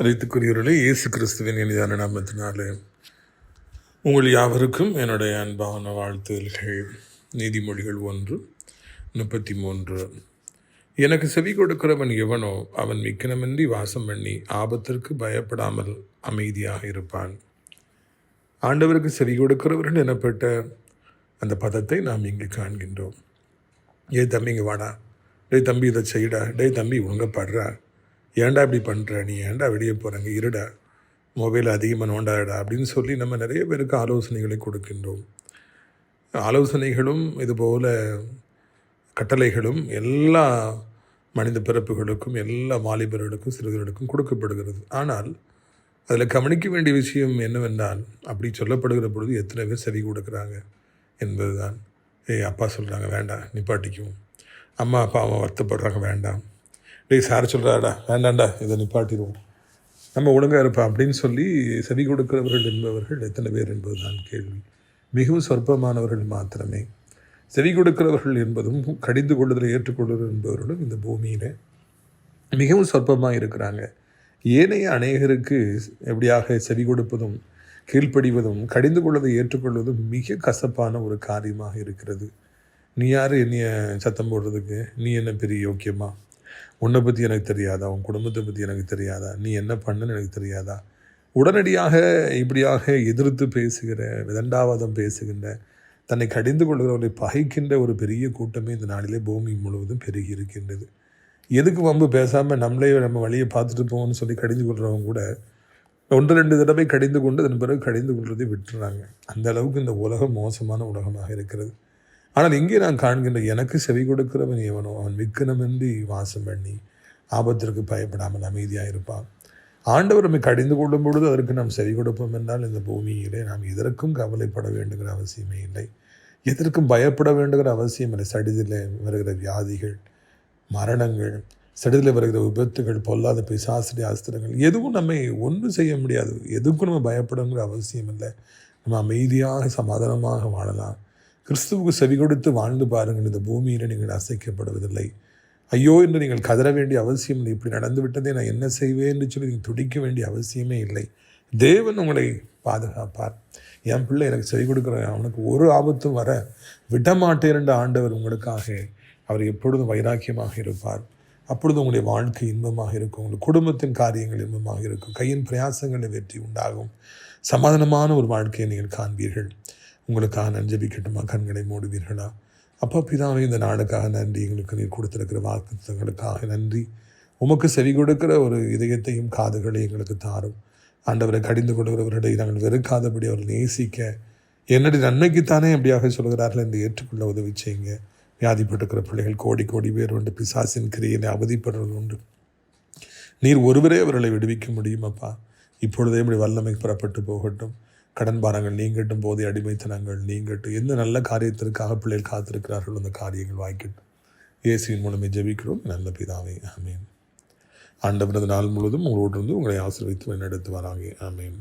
அனைத்துக்குரியவர்களே இயேசு கிறிஸ்துவின் இனிதான நாமத்தினாலே உங்கள் யாவருக்கும் என்னுடைய அன்பான வாழ்த்துதல்கள் நீதிமொழிகள் ஒன்று முப்பத்தி மூன்று எனக்கு செவி கொடுக்கிறவன் எவனோ அவன் மிக்கனமின்றி வாசம் பண்ணி ஆபத்திற்கு பயப்படாமல் அமைதியாக இருப்பான். ஆண்டவருக்கு செவி கொடுக்கிறவர்கள் எனப்பட்ட அந்த பதத்தை நாம் இங்கே காண்கின்றோம். ஏ தம்பி இங்கே வாடா. டேய் தம்பி இதை செய்யடா டேய் தம்பி ஒழுங்கப்படுறா ஏன்டா இப்படி பண்ணுற நீ ஏன்டா வெளியே போகிறாங்க இருடா. மொபைல் அதிகமாக நோண்டாடா அப்படின்னு சொல்லி நம்ம நிறைய பேருக்கு ஆலோசனைகளை கொடுக்கின்றோம். ஆலோசனைகளும் இதுபோல் கட்டளைகளும் எல்லா மனித பிறப்புகளுக்கும் எல்லா வாலிபர்களுக்கும் சிறுவர்களுக்கும் கொடுக்கப்படுகிறது. ஆனால் அதில் கவனிக்க வேண்டிய விஷயம் என்னவென்றால் அப்படி சொல்லப்படுகிற பொழுது எத்தனை பேர் செவி கொடுக்குறாங்க என்பதுதான். ஏய் அப்பா சொல்கிறாங்க வேண்டாம் நிப்பாட்டிக்கும் அம்மா அப்பா அவன் வருத்தப்படுறாங்க வேண்டாம். டேய் சார் சொல்கிறாடா வேண்டாம்டா இதை நிப்பாட்டிடுவோம். நம்ம ஒழுங்காக இருப்பா அப்படின்னு சொல்லி செவி கொடுக்கிறவர்கள் என்பவர்கள் எத்தனை பேர் என்பதுதான் கேள்வி. மிகவும் சொற்பமானவர்கள் மாத்திரமே. செவி கொடுக்கிறவர்கள் என்பதும் கடிந்து கொள்ளுதலை ஏற்றுக்கொள்ளுதல் என்பவர்களும் இந்த பூமியில் மிகவும் சொற்பமாக இருக்கிறாங்க. ஏனைய அநேகருக்கு எப்படியாக செவி கொடுப்பதும் கீழ்ப்படிவதும் கடிந்து கொள்வதை ஏற்றுக்கொள்வதும் மிக கசப்பான ஒரு காரியமாக இருக்கிறது. நீ யார்? என்னைய சத்தம் போடுறதுக்கு? நீ என்ன பெரிய யோக்கியமாக உன்னை பற்றி எனக்கு தெரியாதா? உன் குடும்பத்தை பற்றி எனக்கு தெரியாதா? நீ என்ன பண்ணுன்னு எனக்கு தெரியாதா? உடனடியாக இப்படியாக எதிர்த்து பேசுகிற விதண்டாவாதம் பேசுகின்ற தன்னை கடிந்து கொள்கிறவர்களை பகைக்கின்ற ஒரு பெரிய கூட்டமே இந்த நாளிலே பூமி முழுவதும் பெருகி இருக்கின்றது. எதுக்கு வம்பு பேசாமல் நம்மளே நம்ம வழியை பார்த்துட்டு போவோம்னு சொல்லி கடிந்து கொள்கிறவங்க கூட ஒன்று ரெண்டு தடவை கடிந்து கொண்டு அதன் பிறகு கடிந்து கொள்வதை விட்டுறாங்க. அந்த அளவுக்கு இந்த உலகம் மோசமான உலகமாக இருக்கிறது. ஆனால் இங்கே நான் காண்கின்ற எனக்கு செவி கொடுக்கிறவன் எவனோ அவன் விக்கனமின்றி வாசம் பண்ணி ஆபத்திற்கு பயப்படாமல் அமைதியாக இருப்பான் ஆண்டவர் நம்மை கடிந்து கொள்ளும் பொழுது அதற்கு நாம் செவி கொடுப்போம் என்றால் இந்த பூமியிலே நாம் எதற்கும் கவலைப்பட வேண்டுகிற அவசியமே இல்லை. எதற்கும் பயப்பட வேண்டுகிற அவசியம் இல்லை. சடிதில் வருகிற வியாதிகள் மரணங்கள் சடிதில் வருகிற விபத்துகள் பொல்லாத பிசாசிரிய அஸ்திரங்கள் எதுவும் நம்மை ஒன்றும் செய்ய முடியாது. எதுக்கும் நம்ம பயப்படணுங்கிற அவசியம் இல்லை. நம்ம அமைதியாக சமாதானமாக வாழலாம். கிறிஸ்துவுக்கு செவி கொடுத்து வாழ்ந்து பாருங்கள். இந்த பூமியில் நீங்கள் அசைக்கப்படுவதில்லை. ஐயோ என்று நீங்கள் கதற வேண்டிய அவசியம் இல்லை. இப்படி நடந்து விட்டதே நான் என்ன செய்வேன் என்று சொல்லி நீங்கள் துடிக்க வேண்டிய அவசியமே இல்லை. தேவன் உங்களை பாதுகாப்பார். என் பிள்ளை எனக்கு செவி கொடுக்குற அவனுக்கு ஒரு ஆபத்தும் வர விடமாட்டேன் என்ற ஆண்டவர் உங்களுக்காக அவர் எப்பொழுதும் வைராக்கியமாக இருப்பார். அப்பொழுது உங்களுடைய வாழ்க்கை இன்பமாக இருக்கும். உங்கள் குடும்பத்தின் காரியங்கள் இன்பமாக இருக்கும். கையின் பிரயாசங்களில் வெற்றி உண்டாகும். சமாதானமான ஒரு வாழ்க்கையை நீங்கள் காண்பீர்கள். உங்களுக்காக நஞ்சபிக்கட்டுமா கண்களை மூடுவீர்களா? அப்பா பிதாவே இந்த நாளுக்காக நன்றி. எங்களுக்கு நீர் கொடுத்துருக்கிற வாக்குத்தங்களுக்காக நன்றி. உமக்கு செவி கொடுக்கிற ஒரு இதயத்தையும் காதுகளையும் எங்களுக்கு தாரும். ஆண்டவரை கடிந்து கொள்கிறவர்களை நாங்கள் வெறுக்காதபடி அவர்கள் நேசிக்க. என்னுடைய நன்மைக்குத்தானே எப்படியாக சொல்கிறார்கள் என்று ஏற்றுக்கொள்ள உதவி செய்யுங்க. வியாதிப்பட்டுக்கிற பிள்ளைகள் கோடி கோடி பேர் உண்டு. பிசாசின் கிரியினை அவதிப்படுறது உண்டு. நீர் ஒருவரே அவர்களை விடுவிக்க முடியும் அப்பா. இப்பொழுதே இப்படி வல்லமை புறப்பட்டு போகட்டும். கடன் பாரங்கள் நீங்கட்டும் போதை அடிமைத்தனங்கள் நீங்கட்டும் எந்த நல்ல காரியத்திற்காக பிள்ளைகள் காத்திருக்கிறார்கள் அந்த காரியங்கள் வாய்க்கட்டும். இயேசுவின் மூலமே ஜெபிக்கிறோம். நல்ல பிதாவே ஆமேன். ஆண்டவரது நாள் முழுவதும் உங்களோடு இருந்து உங்களை ஆசிர்வித்து நடத்துவாராங்க ஆமேன்.